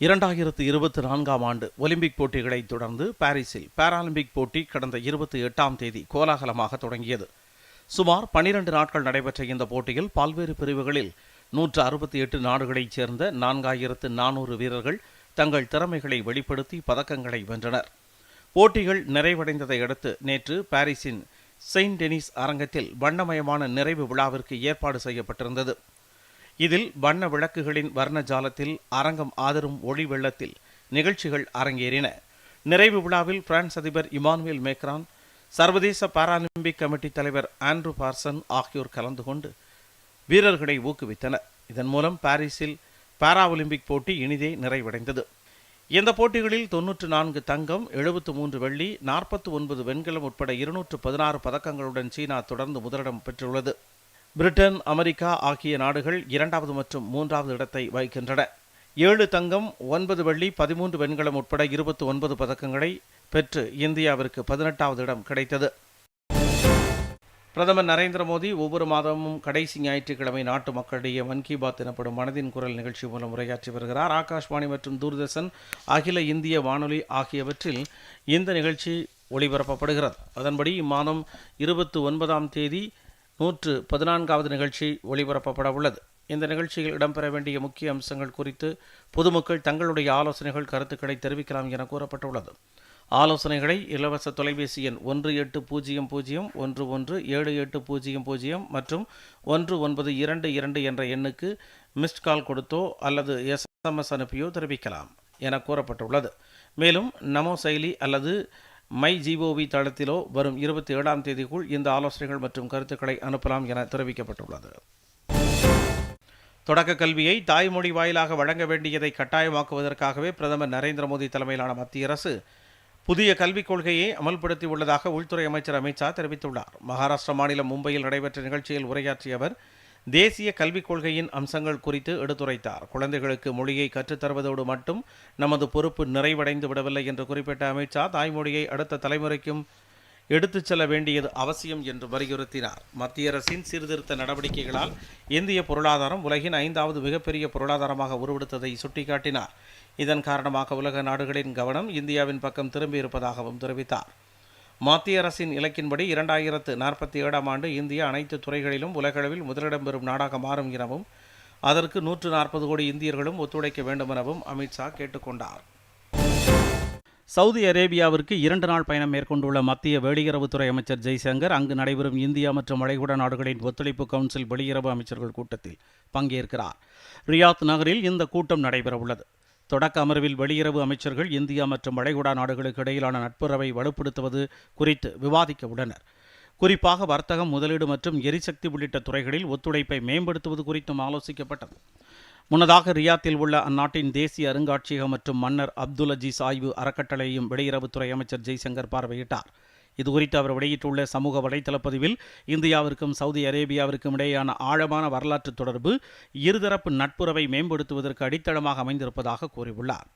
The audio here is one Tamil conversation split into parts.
இரண்டாயிரத்து இருபத்தி நான்காம் ஆண்டு ஒலிம்பிக் போட்டிகளை தொடர்ந்து பாரிஸில் பாராலிம்பிக் போட்டி கடந்த இருபத்தி எட்டாம் தேதி கோலாகலமாக தொடங்கியது. சுமார் பனிரெண்டு நாட்கள் நடைபெற்ற இந்த போட்டியில் பல்வேறு பிரிவுகளில் நூற்று அறுபத்தி எட்டு நாடுகளைச் சேர்ந்த நான்காயிரத்து நானூறு வீரர்கள் தங்கள் திறமைகளை வெளிப்படுத்தி பதக்கங்களை வென்றனர். போட்டிகள் நிறைவடைந்ததை அடுத்து நேற்று பாரிஸின் செயின்ட் டெனிஸ் அரங்கத்தில் வண்ணமயமான நிறைவு விழாவிற்கு ஏற்பாடு செய்யப்பட்டிருந்தது. இதில் வண்ண விளக்குகளின் வர்ண ஜாலத்தில் அரங்கம் ஆதரும் ஒளி வெள்ளத்தில் நிகழ்ச்சிகள் அரங்கேறின. நிறைவு விழாவில் பிரான்ஸ் அதிபர் இமானுவேல் மேக்ரான் சர்வதேச பாராலிம்பிக் கமிட்டி தலைவர் ஆண்ட்ரூ பார்சன் ஆகியோர் கலந்து கொண்டு வீரர்களை ஊக்குவித்தனர். இதன் மூலம் பாரிஸில் பாரா ஒலிம்பிக் போட்டி இனிதே நிறைவடைந்தது. இந்த போட்டிகளில் தொன்னூற்று நான்கு தங்கம் எழுபத்து மூன்று வெள்ளி நாற்பத்தி ஒன்பது வெண்கலம் உட்பட இருநூற்று பதினாறு பதக்கங்களுடன் சீனா தொடர்ந்து முதலிடம் பெற்றுள்ளது. பிரிட்டன் அமெரிக்கா ஆகிய நாடுகள் இரண்டாவது மற்றும் மூன்றாவது இடத்தை வகிக்கின்றன. ஏழு தங்கம் ஒன்பது வெள்ளி பதிமூன்று வெண்கலம் உட்பட இருபத்தி ஒன்பது பதக்கங்களை பெற்று இந்தியாவிற்கு பதினெட்டாவது இடம் கிடைத்தது. பிரதமர் நரேந்திர மோடி ஒவ்வொரு மாதமும் கடைசி ஞாயிற்றுக்கிழமை நாட்டு மக்களிடையே மன் கி பாத் எனப்படும் மனதின் குரல் நிகழ்ச்சி மூலம் உரையாற்றி வருகிறார். ஆகாஷ்வாணி மற்றும் தூர்தர்ஷன் அகில இந்திய வானொலி ஆகியவற்றில் இந்த நிகழ்ச்சி ஒளிபரப்பப்படுகிறது. அதன்படி இம்மாதம் இருபத்தி ஒன்பதாம் தேதி நூற்று பதினான்காவது நிகழ்ச்சி ஒளிபரப்பப்பட உள்ளது. இந்த நிகழ்ச்சியில் இடம்பெற வேண்டிய முக்கிய அம்சங்கள் குறித்து பொதுமக்கள் தங்களுடைய ஆலோசனைகள் கருத்துக்களை தெரிவிக்கலாம் என கூறப்பட்டுள்ளது. ஆலோசனைகளை இலவச தொலைபேசி எண் ஒன்று எட்டு பூஜ்ஜியம் பூஜ்ஜியம் ஒன்று ஒன்று ஏழு எட்டு பூஜ்ஜியம் பூஜ்ஜியம் மற்றும் ஒன்று ஒன்பது இரண்டு இரண்டு என்ற எண்ணுக்கு மிஸ்ட் கால் கொடுத்தோ அல்லது எஸ்எம்எஸ் அனுப்பியோ தெரிவிக்கலாம் என கூறப்பட்டுள்ளது. மேலும் நமோ செயலி அல்லது மை ஜிஓவி தளத்திலோ வரும் இருபத்தி ஏழாம் தேதிக்குள் இந்த ஆலோசனைகள் மற்றும் கருத்துக்களை அனுப்பலாம் என தெரிவிக்கப்பட்டுள்ளது. தொடக்க கல்வியை தாய்மொழி வாயிலாக வழங்க வேண்டியதை கட்டாயமாக்குவதற்காகவே பிரதமர் நரேந்திர மோடி தலைமையிலான மத்திய அரசு புதிய கல்விக் கொள்கையை அமல்படுத்தி உள்ளதாக உள்துறை அமைச்சர் அமித்ஷா தெரிவித்துள்ளார். மகாராஷ்டிர மாநிலம் மும்பையில் நடைபெற்ற நிகழ்ச்சியில் உரையாற்றிய அவர் தேசிய கல்விக் கொள்கையின் அம்சங்கள் குறித்து எடுத்துரைத்தார். குழந்தைகளுக்கு மொழியை கற்றுத்தருவதோடு மட்டும் நமது பொறுப்பு நிறைவடைந்து விடவில்லை என்று குறிப்பிட்ட அமித்ஷா தாய்மொழியை அடுத்த தலைமுறைக்கும் எடுத்துச் செல்ல வேண்டியது அவசியம் என்று வலியுறுத்தினார். மத்திய அரசின் சீர்திருத்த நடவடிக்கைகளால் இந்திய பொருளாதாரம் உலகின் ஐந்தாவது மிகப்பெரிய பொருளாதாரமாக உருவெடுத்ததை சுட்டிக்காட்டினார். இதன் காரணமாக உலக நாடுகளின் கவனம் இந்தியாவின் பக்கம் திரும்பியிருப்பதாகவும் தெரிவித்தார். மத்திய அரசின் இலக்கின்படி இரண்டாயிரத்து நாற்பத்தி ஏழாம் ஆண்டு இந்தியா அனைத்து துறைகளிலும் உலகளவில் முதலிடம் பெறும் நாடாக மாறும் எனவும் அதற்கு நூற்று நாற்பது கோடி இந்தியர்களும் ஒத்துழைக்க வேண்டும் எனவும் அமித்ஷா கேட்டுக்கொண்டார் சவுதி அரேபியாவிற்கு இரண்டு நாள் பயணம் மேற்கொண்டுள்ள மத்திய வெளியுறவுத்துறை அமைச்சர் ஜெய்சங்கர் அங்கு நடைபெறும் இந்தியா மற்றும் வளைகுடா நாடுகளின் ஒத்துழைப்பு கவுன்சில் வெளியுறவு அமைச்சர்கள் கூட்டத்தில் பங்கேற்கிறார். ரியாத் நகரில் இந்த கூட்டம் நடைபெறவுள்ளது. தொடக்க அமர்வில் வெளியுறவு அமைச்சர்கள் இந்தியா மற்றும் வளைகுடா நாடுகளுக்கு இடையிலான நட்புறவை வலுப்படுத்துவது குறித்து விவாதிக்க உள்ளனர் குறிப்பாக வர்த்தகம் முதலீடு மற்றும் எரிசக்தி உள்ளிட்ட துறைகளில் ஒத்துழைப்பை மேம்படுத்துவது குறித்தும் ஆலோசிக்கப்பட்டது. முன்னதாக ரியாத்தில் உள்ள அந்நாட்டின் தேசிய அருங்காட்சியகம் மற்றும் மன்னர் அப்துல் அஜீஸ் ஆய்வு அறக்கட்டளையும் வெளியுறவுத்துறை அமைச்சர் ஜெய்சங்கர் பார்வையிட்டார். இது குறித்து அவர் வெளியிட்டுள்ள சமூக வலைதள பதிவில் இந்தியாவிற்கும் சவுதி அரேபியாவிற்கும் இடையேயான ஆழமான வரலாற்று தொடர்பு இருதரப்பு நட்புறவை மேம்படுத்துவதற்கு அடித்தளமாக அமைந்திருப்பதாக கூறியுள்ளார்.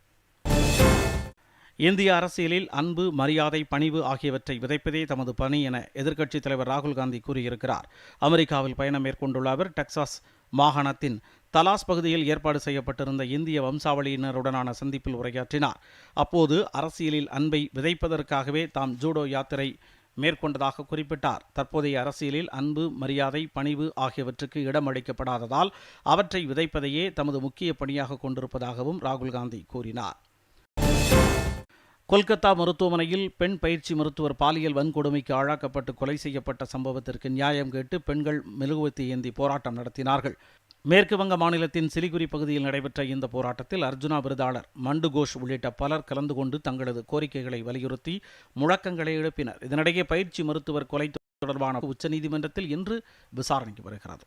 இந்திய அரசியலில் அன்பு மரியாதை பணிவு ஆகியவற்றை விதைப்பதே தமது பணி என எதிர்க்கட்சித் தலைவர் ராகுல் காந்தி கூறியிருக்கிறார். அமெரிக்காவில் பயணம் மேற்கொண்டுள்ள அவர் டெக்சாஸ் மாகாணத்தின் தலாஸ் பகுதியில் ஏற்பாடு செய்யப்பட்டிருந்த இந்திய வம்சாவளியினருடனான சந்திப்பில் உரையாற்றினார். அப்போது அரசியலில் அன்பை விதைப்பதற்காகவே தாம் ஜூடோ யாத்திரை மேற்கொண்டதாக குறிப்பிட்டார். தற்போதைய அரசியலில் அன்பு மரியாதை பணிவு ஆகியவற்றுக்கு இடம் அளிக்கப்படாததால் அவற்றை விதைப்பதையே தமது முக்கிய பணியாக கொண்டிருப்பதாகவும் ராகுல் காந்தி கூறினார். கொல்கத்தா மருத்துவமனையில் பெண் பயிற்சி மருத்துவர் பாலியல் வன்கொடுமைக்கு ஆளாக்கப்பட்டு கொலை செய்யப்பட்ட சம்பவத்திற்கு நியாயம் கேட்டு பெண்கள் மெழுகுவத்தி ஏந்தி போராட்டம் நடத்தினார்கள். மேற்கு வங்க மாநிலத்தின் சிலிகுரி பகுதியில் நடைபெற்ற இந்த போராட்டத்தில் அர்ஜுனா விருதாளர் மண்டு கோஷ் உள்ளிட்ட பலர் கலந்து கொண்டு தங்களது கோரிக்கைகளை வலியுறுத்தி முழக்கங்களை எழுப்பினர். இதனிடையே பயிற்சி மருத்துவர் கொலை தொடர்பான உச்சநீதிமன்றத்தில் இன்று விசாரணைக்கு வருகிறது